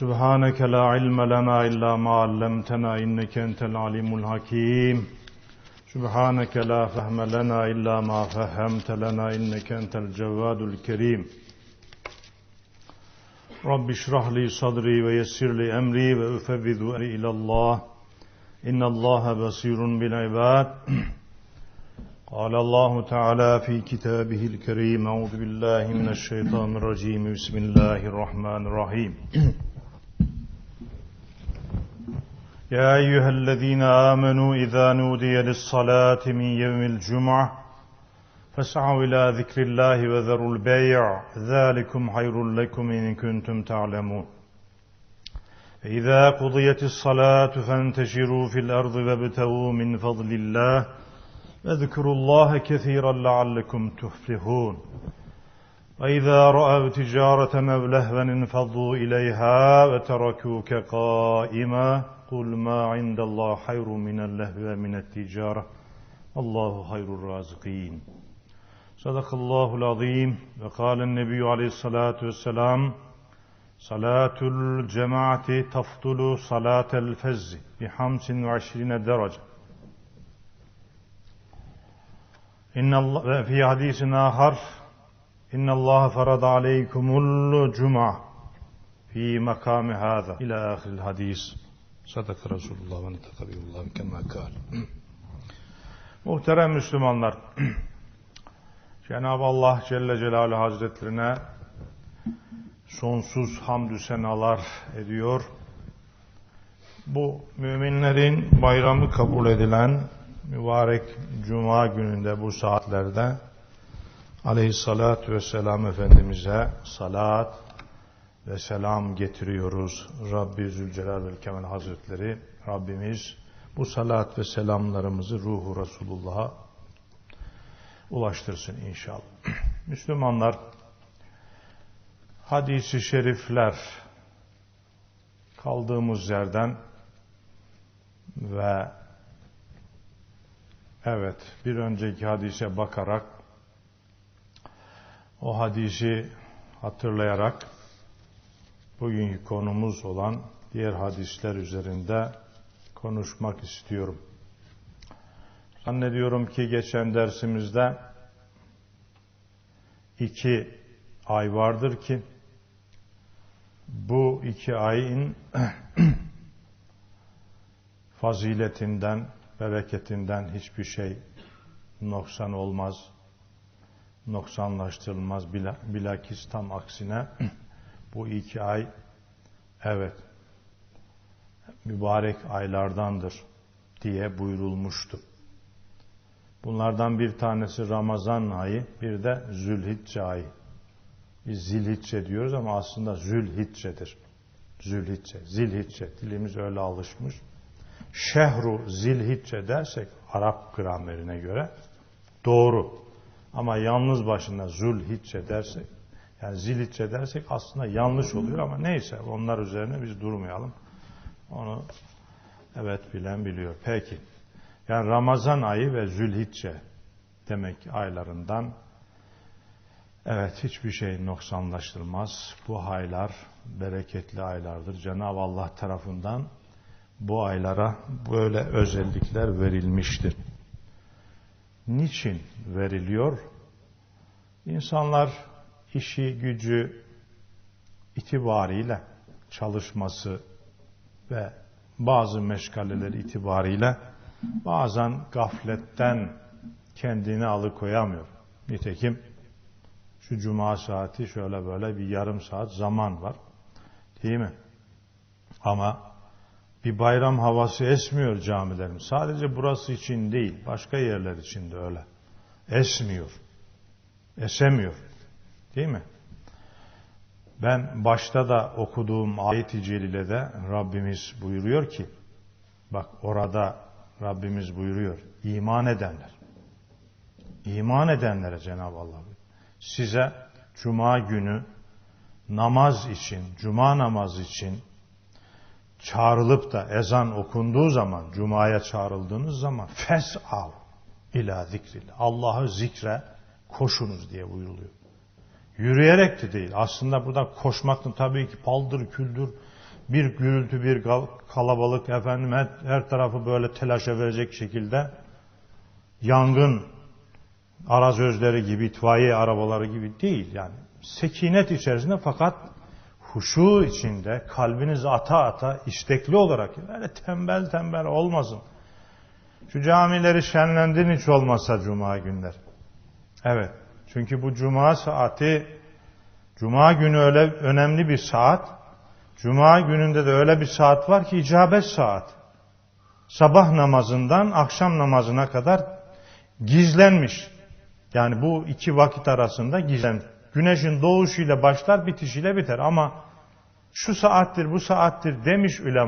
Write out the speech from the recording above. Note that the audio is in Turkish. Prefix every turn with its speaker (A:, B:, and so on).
A: سبحانك لا علم لنا إلا ما علمتنا إنك أنت العليم الحكيم سبحانك لا فهم لنا إلا ما فهمت لنا إنك أنت الجواد الكريم رب اشرح لي صدري ويسر لي أمري وأفوض أمري إلى الله إن الله بصير بالعباد قال الله تعالى في كتابه الكريم أعوذ بالله من الشيطان الرجيم بسم الله الرحمن الرحيم يا أيها الذين آمنوا إذا نودي للصلاة من يوم الجمعة فاسعوا إلى ذكر الله وذروا البيع ذلكم خير لكم إن كنتم تعلمون فإذا قضيت الصلاة فانتشروا في الأرض وابتغوا من فضل الله واذكروا الله كثيرا لعلكم تفلحون وإذا رأوا تجارة مبلهوا انفضوا إليها وتركوك قائما قل ما عند الله خير من اللهو ومن التجارة الله خير الرازقين صدق الله العظيم وقال النبي عليه الصلاة والسلام صلاة الجماعة تفضل صلاة الفز بخمس وعشرين درجة إن الله في حديث آخر إن الله فرض عليكم الجمعة في مقام هذا إلى آخر الحديث Sadaka Resulullah ve netakabiyullah kema kal. Muhterem Müslümanlar, Cenab-ı Allah Celle Celaluhu Hazretlerine sonsuz hamdü senalar ediyor. Bu müminlerin bayramı kabul edilen mübarek cuma gününde bu saatlerde aleyhissalatü vesselam Efendimiz'e salat, ve selam getiriyoruz Rabbi Zülcelal ve Kemal Hazretleri Rabbimiz bu salat ve selamlarımızı ruhu Resulullah'a ulaştırsın inşallah. Müslümanlar hadisi şerifler kaldığımız yerden ve evet bir önceki hadise bakarak o hadisi hatırlayarak bugünkü konumuz olan diğer hadisler üzerinde konuşmak istiyorum. Zannediyorum ki geçen dersimizde iki ay vardır ki bu iki ayın faziletinden, bereketinden hiçbir şey noksan olmaz, noksanlaştırılmaz. Bilakis tam aksine Bu iki ay evet mübarek aylardandır diye buyurulmuştu. Bunlardan bir tanesi Ramazan ayı, bir de Zülhicce ayı. Biz Zilhicce diyoruz ama aslında Zülhicce'dir. Zülhicce, Zilhicce dilimiz öyle alışmış. Şehru Zilhicce dersek Arap gramerine göre doğru. Ama yalnız başına Zülhicce dersek yani zilitre dersek aslında yanlış oluyor ama neyse onlar üzerine biz durmayalım. Onu evet bilen biliyor. Peki. Yani Ramazan ayı ve Zülhicce demek aylarından evet hiçbir şey noksanlaştırmaz. Bu aylar bereketli aylardır. Cenab-ı Allah tarafından bu aylara böyle özellikler verilmiştir. Niçin veriliyor? İnsanlar işi, gücü itibariyle çalışması ve bazı meşgaleler itibariyle bazen gafletten kendini alıkoyamıyor. Nitekim şu cuma saati şöyle böyle bir yarım saat zaman var. Değil mi? Ama bir bayram havası esmiyor camilerim. Sadece burası için değil, başka yerler için de öyle. Esmiyor. Esemiyor. Değil mi? Ben başta da okuduğum ayet-i celilede Rabbimiz buyuruyor ki, bak orada Rabbimiz buyuruyor, iman edenler, iman edenlere Cenab-ı Allah size cuma günü namaz için, cuma namazı için çağrılıp da ezan okunduğu zaman, cumaya çağrıldığınız zaman fes al ila zikrillah. Allah'ı zikre koşunuz diye buyuruluyor. Yürüyerek de değil. Aslında buradan koşmaktan tabii ki paldır küldür bir gürültü, bir kalabalık efendim her, her tarafı böyle telaşa verecek şekilde yangın arazözleri gibi, itfaiye arabaları gibi değil yani. Sekinet içerisinde fakat huşu içinde kalbiniz ata ata istekli olarak böyle tembel tembel olmasın. Şu camileri şenlendirin hiç olmazsa cuma günler. Evet. Çünkü bu cuma saati, cuma günü öyle önemli bir saat. Cuma gününde de öyle bir saat var ki icabet saat. Sabah namazından akşam namazına kadar gizlenmiş. Yani bu iki vakit arasında gizlen. Güneşin doğuşuyla başlar, bitişiyle biter ama şu saattir, bu saattir demiş ulema.